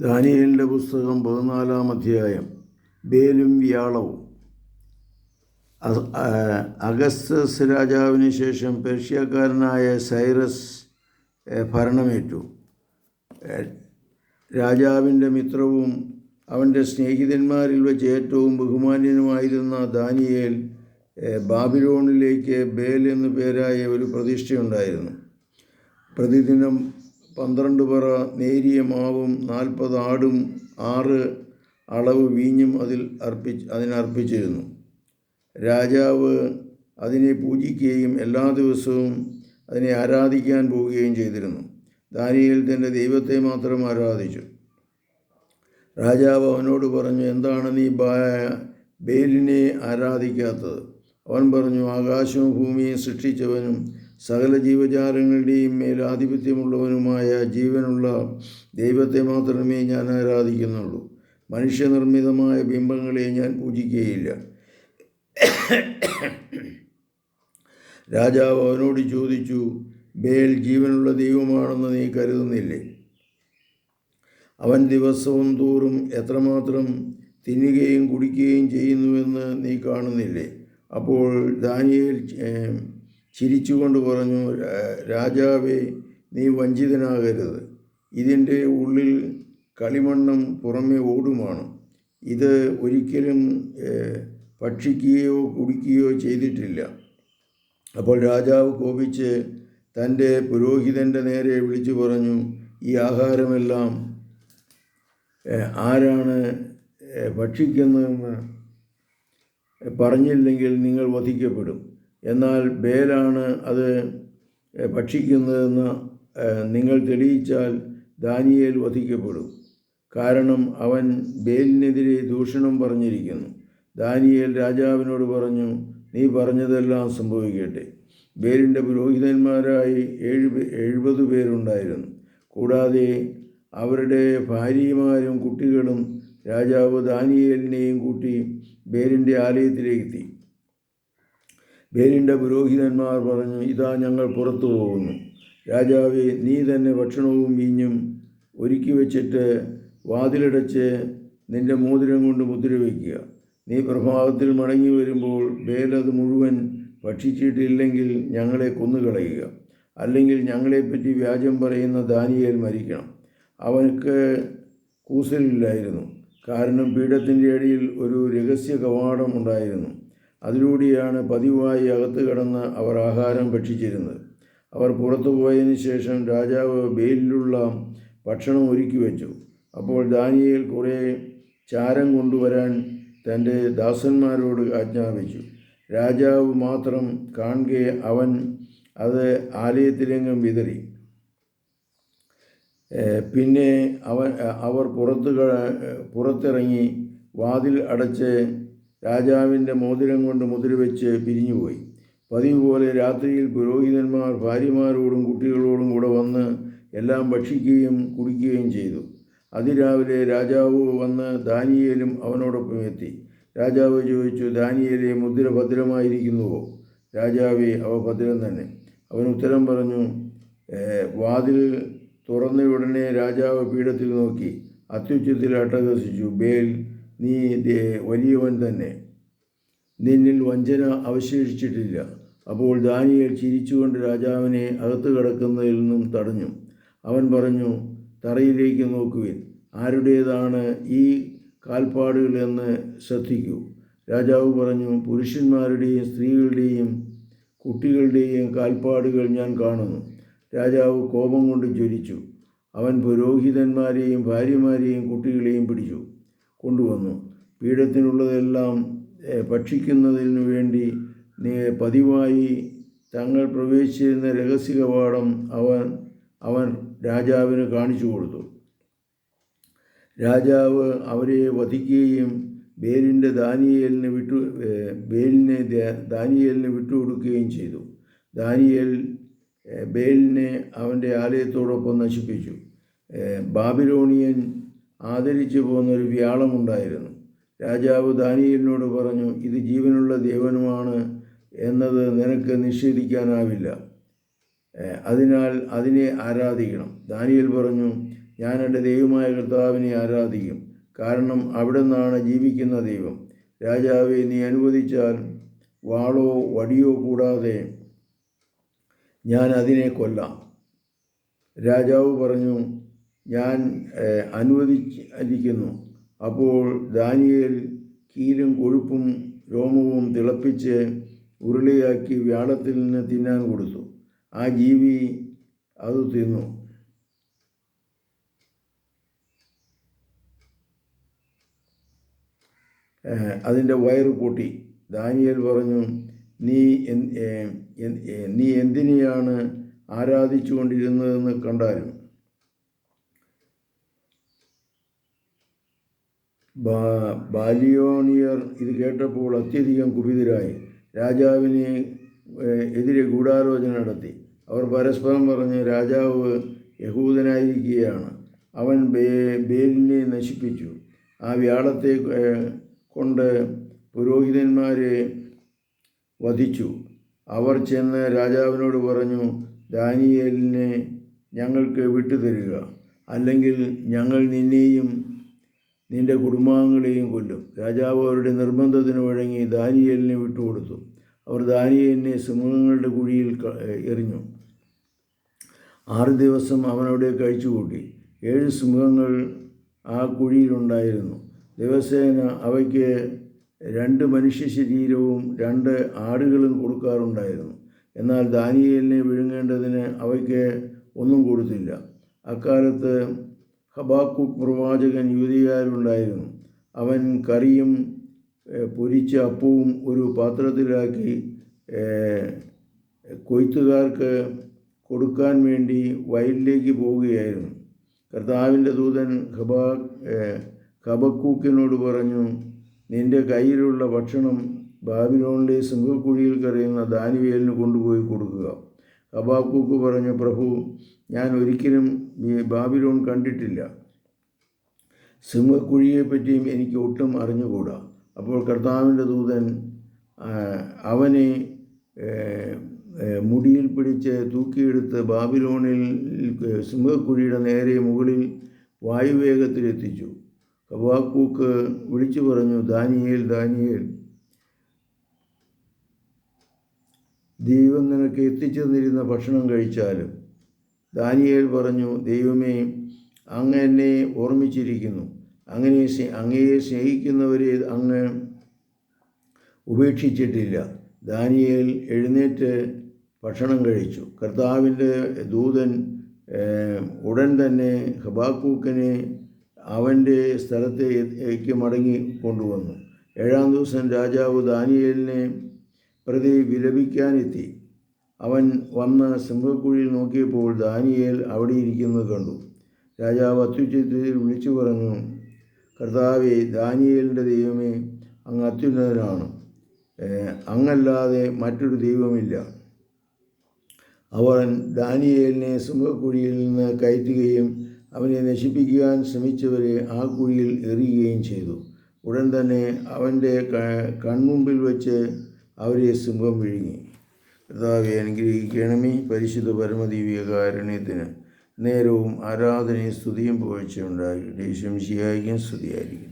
ദാനിയേലിന്റെ പുസ്തകം പതിനാലാം അധ്യായം ബേലും വ്യാളവും. അഗസ്തസ് രാജാവിന് ശേഷം പേർഷ്യക്കാരനായ സൈറസ് ഭരണമേറ്റു. രാജാവിന്റെ മിത്രവും അവന്റെ സ്നേഹിതന്മാരിൽ വെച്ച് ഏറ്റവും ബഹുമാന്യനുമായിരുന്ന ദാനിയേൽ ബാബിലോണിലേക്ക് ബേൽ എന്നു പേരായ ഒരു പ്രതിഷ്ഠയുണ്ടായിരുന്നു. പ്രതിദിനം പന്ത്രണ്ട് പറ നേരിയ മാവും നാൽപ്പത് ആടും ആറ് അളവ് വീഞ്ഞും അതിൽ അർപ്പിച്ച് അതിനർപ്പിച്ചിരുന്നു രാജാവ് അതിനെ പൂജിക്കുകയും എല്ലാ ദിവസവും അതിനെ ആരാധിക്കാൻ പോവുകയും ചെയ്തിരുന്നു. ദാനിയേൽ തന്റെ ദൈവത്തെ മാത്രം ആരാധിച്ചു. രാജാവ് അവനോട് പറഞ്ഞു എന്താണ് നീ ബേലിനെ ആരാധിക്കാത്തത്? അവൻ പറഞ്ഞു ആകാശവും ഭൂമിയും സൃഷ്ടിച്ചവനും സകല ജീവജാലങ്ങളുടെയും മേൽ ആധിപത്യമുള്ളവനുമായ ജീവനുള്ള ദൈവത്തെ മാത്രമേ ഞാൻ ആരാധിക്കുന്നുള്ളൂ. മനുഷ്യനിർമ്മിതമായ ബിംബങ്ങളെ ഞാൻ പൂജിക്കുകയില്ല. രാജാവ് അവനോട് ചോദിച്ചു ബേൽ ജീവനുള്ള ദൈവമാണെന്ന് നീ കരുതുന്നില്ലേ? അവൻ ദിവസവും തോറും എത്രമാത്രം തിന്നുകയും കുടിക്കുകയും ചെയ്യുന്നുവെന്ന് നീ കാണുന്നില്ലേ? അപ്പോൾ ദാനിയേൽ ചിരിച്ചുകൊണ്ട് പറഞ്ഞു "രാ- രാജാവേ നീ വഞ്ചിതനാകരുത്. ഇതിന്റെ ഉള്ളിൽ കളിമണ്ണും പുറമേ ഓടുമാണ്. ഇത് ഒരിക്കലും ഭക്ഷിക്കുകയോ കുടിക്കുകയോ ചെയ്തിട്ടില്ല. അപ്പോൾ രാജാവ് കോപിച്ച് തന്റെ പുരോഹിതന്റെ നേരെ വിളിച്ചു പറഞ്ഞു ഈ ആഹാരമെല്ലാം ആരാണ് ഭക്ഷിക്കുന്നതെന്ന് പറഞ്ഞില്ലെങ്കിൽ നിങ്ങൾ വധിക്കപ്പെടും. എന്നാൽ ബേലാണ് അത് ഭക്ഷിക്കുന്നതെന്ന് നിങ്ങൾ തെളിയിച്ചാൽ ദാനിയേൽ വധിക്കപ്പെടും. കാരണം അവൻ ബേലിനെതിരെ ദൂഷണം പറഞ്ഞിരിക്കുന്നു. ദാനിയേൽ രാജാവിനോട് പറഞ്ഞു നീ പറഞ്ഞതെല്ലാം സംഭവിക്കട്ടെ. ബേലിന്റെ പുരോഹിതന്മാരായി ഏഴ് എഴുപത് പേരുണ്ടായിരുന്നു. കൂടാതെ അവരുടെ ഭാര്യമാരും കുട്ടികളും രാജാവ് ദാനിയേലിനെയും കൂട്ടി ബേലിന്റെ ആലയത്തിലേക്കെത്തി ബേലിന്റെ പുരോഹിതന്മാർ പറഞ്ഞു ഇതാ ഞങ്ങൾ പുറത്തു പോകുന്നു. രാജാവെ നീ തന്നെ ഭക്ഷണവും വീഞ്ഞും ഒരുക്കി വെച്ചിട്ട് വാതിലടച്ച് നിന്റെ മോതിരം കൊണ്ട് മുദ്ര വയ്ക്കുക നീ പ്രഭാതത്തിൽ മടങ്ങി വരുമ്പോൾ ബേലത് മുഴുവൻ ഭക്ഷിച്ചിട്ടില്ലെങ്കിൽ ഞങ്ങളെ കൊന്നുകളയുക. അല്ലെങ്കിൽ ഞങ്ങളെപ്പറ്റി വ്യാജം പറയുന്ന ദാനിയേൽ മരിക്കണം. അവനക്ക് കൂസലില്ലായിരുന്നു. കാരണം പീഠത്തിന്റെ അടിയിൽ ഒരു രഹസ്യ കവാടം ഉണ്ടായിരുന്നു. അതിലൂടെയാണ് പതിവായി അകത്ത് കടന്ന് അവർ ആഹാരം ഭക്ഷിച്ചിരുന്നത്. അവർ പുറത്തു പോയതിനു ശേഷം രാജാവ് ബെയിലുള്ള ഭക്ഷണം ഒരുക്കി വെച്ചു. അപ്പോൾ ദാനിയേൽ കുറേ ചാരം കൊണ്ടുവരാൻ തന്റെ ദാസന്മാരോട് ആജ്ഞാപിച്ചു. രാജാവ് മാത്രം കാണുകെ അവൻ അത് ആലയത്തിലെങ്ങും വിതറി. പിന്നെ അവൻ അവർ പുറത്ത് പുറത്തിറങ്ങി വാതിൽ അടച്ച് രാജാവിന്റെ മോതിരം കൊണ്ട് മുദ്ര വെച്ച് പിരിഞ്ഞുപോയി. പതിവ് പോലെ രാത്രിയിൽ പുരോഹിതന്മാർ ഭാര്യമാരോടും കുട്ടികളോടും കൂടെ വന്ന് എല്ലാം ഭക്ഷിക്കുകയും കുടിക്കുകയും ചെയ്തു. അതിരാവിലെ രാജാവ് വന്ന് ദാനിയേലും അവനോടൊപ്പം എത്തി. രാജാവ് ചോദിച്ചു ദാനിയേലെ മുദ്ര ഭദ്രമായിരിക്കുന്നുവോ രാജാവേ അവ ഭദ്രം തന്നെ. അവൻ ഉത്തരം പറഞ്ഞു വാതിൽ തുറന്ന ഉടനെ രാജാവ് പീഠത്തിൽ നോക്കി അത്യുച്ചത്തിൽ അട്ടഹസിച്ചു. ബേൽ നീ വലിയവൻ തന്നെ. നിന്നിൽ വഞ്ചന അവശേഷിച്ചിട്ടില്ല. അപ്പോൾ ദാനിയേൽ ചിരിച്ചുകൊണ്ട് രാജാവിനെ അകത്ത് കിടക്കുന്നതിൽ നിന്നും തടഞ്ഞു. അവൻ പറഞ്ഞു തറയിലേക്ക് നോക്കുവിൻ. ആരുടേതാണ് ഈ കാൽപ്പാടുകളെന്ന് ശ്രദ്ധിക്കൂ. രാജാവ് പറഞ്ഞു പുരുഷന്മാരുടെയും സ്ത്രീകളുടെയും കുട്ടികളുടെയും കാൽപ്പാടുകൾ ഞാൻ കാണുന്നു. രാജാവ് കോപം കൊണ്ട് ജ്വലിച്ചു. അവൻ പുരോഹിതന്മാരെയും ഭാര്യമാരെയും കുട്ടികളെയും പിടിച്ചു. കൊണ്ടുവന്നു. പീഠത്തിനുള്ളതെല്ലാം ഭക്ഷിക്കുന്നതിനു വേണ്ടി പതിവായി തങ്ങൾ പ്രവേശിച്ചിരുന്ന രഹസ്യ കവാടം അവൻ അവൻ രാജാവിന് കാണിച്ചു കൊടുത്തു. രാജാവ് അവരെ വധിക്കുകയും ബേലിന്റെ ദാനിയേലിന് വിട്ടു ബേലിനെ ദാനിയേലിന് വിട്ടുകൊടുക്കുകയും ചെയ്തു. ദാനിയേൽ ബേലിനെ അവന്റെ ആലയത്തോടൊപ്പം നശിപ്പിച്ചു. ബാബിലോണിയൻ ആദരിച്ചു പോകുന്ന ഒരു വ്യാളമുണ്ടായിരുന്നു. രാജാവ് ദാനിയലിനോട് പറഞ്ഞു ഇത് ജീവനുള്ള ദേവനുമാണ് എന്നത് നിനക്ക് നിഷേധിക്കാനാവില്ല. അതിനാൽ അതിനെ ആരാധിക്കണം. ദാനിയൽ പറഞ്ഞു ഞാൻ എന്റെ ദൈവമായ കർത്താവിനെ ആരാധിക്കും. കാരണം അവിടെ നിന്നാണ് ജീവിക്കുന്ന ദൈവം. രാജാവെ നീ അനുവദിച്ചാൽ വാളോ വടിയോ കൂടാതെ ഞാൻ അതിനെ കൊല്ലാം. രാജാവ് പറഞ്ഞു ഞാൻ അനുവദിച്ചിരിക്കുന്നു. അപ്പോൾ ദാനിയേൽ കീരും കൊഴുപ്പും രോമവും തിളപ്പിച്ച് ഉരുളിയാക്കി വ്യാളത്തിൽ നിന്ന് തിന്നാൻ കൊടുത്തു. ആ ജീവി അത് തിന്നു. അതിന്റെ വയറ് പൊട്ടി. ദാനിയൽ പറഞ്ഞു നീ നീ എന്തിനെയാണ് ആരാധിച്ചുകൊണ്ടിരുന്നതെന്ന് കണ്ടാലും ബാ- ബാലിയോണിയർ ഇത് കേട്ടപ്പോൾ അത്യധികം കുപിതരായി. രാജാവിനെ എതിരെ ഗൂഢാലോചന നടത്തി. അവർ പരസ്പരം പറഞ്ഞ് രാജാവ് യഹൂദനായിരിക്കുകയാണ്. അവൻ ബേ ബേലിനെ നശിപ്പിച്ചു. ആ വ്യാളത്തെ കൊണ്ട് പുരോഹിതന്മാരെ വധിച്ചു. അവർ ചെന്ന് രാജാവിനോട് പറഞ്ഞു ദാനിയേലിനെ ഞങ്ങൾക്ക് വിട്ടുതരിക. അല്ലെങ്കിൽ ഞങ്ങൾ നിന്നെയും നിന്റെ കുടുംബാംഗങ്ങളെയും കൊല്ലും. രാജാവ് അവരുടെ നിർബന്ധത്തിന് വഴങ്ങി ദാനിയലിനെ വിട്ടുകൊടുത്തു. അവർ ദാനിയലിനെ സിംഹങ്ങളുടെ കുഴിയിൽ എറിഞ്ഞു. ആറ് ദിവസം അവനവിടെ കഴിച്ചുകൂട്ടി. ഏഴ് സിംഹങ്ങൾ ആ കുഴിയിലുണ്ടായിരുന്നു. ദിവസേന അവയ്ക്ക് രണ്ട് മനുഷ്യ ശരീരവും രണ്ട് ആടുകളും കൊടുക്കാറുണ്ടായിരുന്നു. എന്നാൽ ദാനിയലിനെ വിഴുങ്ങേണ്ടതിന് അവയ്ക്ക് ഒന്നും കൊടുത്തില്ല. അക്കാലത്ത് ഹബാക്കുക്ക് പ്രവാചകൻ യൂതിയാരുണ്ടായിരുന്നു അവൻ കറിയും പൊരിച്ച അപ്പവും ഒരു പാത്രത്തിലാക്കി കൊയ്ത്തുകാർക്ക് കൊടുക്കാൻ വേണ്ടി വയലിലേക്ക് പോവുകയായിരുന്നു. കർത്താവിന്റെ ദൂതൻ ഹബാ ഹബക്കൂക്കിനോട് പറഞ്ഞു നിന്റെ കയ്യിലുള്ള ഭക്ഷണം ബാബിലോണിലെ സിംഹക്കുഴിയിൽ കറിയുന്ന ദാനിവേലിന് കൊണ്ടുപോയി കൊടുക്കുക. ഹബാക്കൂക്ക് പറഞ്ഞു പ്രഭു ഞാൻ ഒരിക്കലും ബാബിലോൺ കണ്ടിട്ടില്ല. സിംഹക്കുഴിയെപ്പറ്റിയും എനിക്ക് ഒട്ടും അറിഞ്ഞുകൂടാ. അപ്പോൾ കർത്താവിന്റെ ദൂതൻ അവനെ മുടിയിൽ പിടിച്ച് തൂക്കിയെടുത്ത് ബാബിലോണിൽ സിംഹക്കുഴിയുടെ നേരെ മുകളിൽ വായുവേഗത്തിലെത്തിച്ചു. ഹബാക്കൂക്ക് വിളിച്ചു പറഞ്ഞു ദാനിയേൽ ദാനിയേൽ. ദൈവം നിനക്ക് എത്തിച്ചു തന്നിരുന്ന ഭക്ഷണം കഴിച്ചാലും. ദാനിയേൽ പറഞ്ഞു ദൈവമേ അങ്ങ് എന്നെ ഓർമ്മിച്ചിരിക്കുന്നു. അങ്ങനെ അങ്ങയെ സ്നേഹിക്കുന്നവരെ അങ്ങ് ഉപേക്ഷിച്ചിട്ടില്ല. ദാനിയേൽ എഴുന്നേറ്റ് ഭക്ഷണം കഴിച്ചു. കർത്താവിന്റെ ദൂതൻ ഉടൻ തന്നെ ഹബാക്കൂക്കിനെ അവന്റെ സ്ഥലത്തേക്ക് മടങ്ങി കൊണ്ടുവന്നു. ഏഴാം ദിവസം രാജാവ് ദാനിയേലിനെ പ്രതി വിലപിക്കാനെത്തി. അവൻ വന്ന് സിംഹക്കുഴിയിൽ നോക്കിയപ്പോൾ ദാനിയേൽ അവിടെ ഇരിക്കുന്നത് കണ്ടു. രാജാവ് അത്യുച്ചത്തിൽ വിളിച്ചു പറഞ്ഞു കർത്താവെ ദാനിയേലിന്റെ ദൈവമേ അങ്ങ് അത്യുന്നതനാണ്. അങ്ങല്ലാതെ മറ്റൊരു ദൈവമില്ല. അവൻ ദാനിയേലിനെ സിംഹക്കുഴിയിൽ നിന്ന് കയറ്റുകയും അവനെ നശിപ്പിക്കുവാൻ ശ്രമിച്ചവരെ ആ കുഴിയിൽ എറിയുകയും ചെയ്തു. ഉടൻ തന്നെ അവന്റെ കൺമുമ്പിൽ വെച്ച് അവരെ സിംഹം വിഴുങ്ങി. കർത്താവെ അനുഗ്രഹിക്കണമേ. പരിശുദ്ധ പരമദീവിക കാരുണ്യത്തിന് നേരവും ആരാധനയും സ്തുതിയും ദേശം ശിയായിരിക്കും സ്തുതിയായിരിക്കും.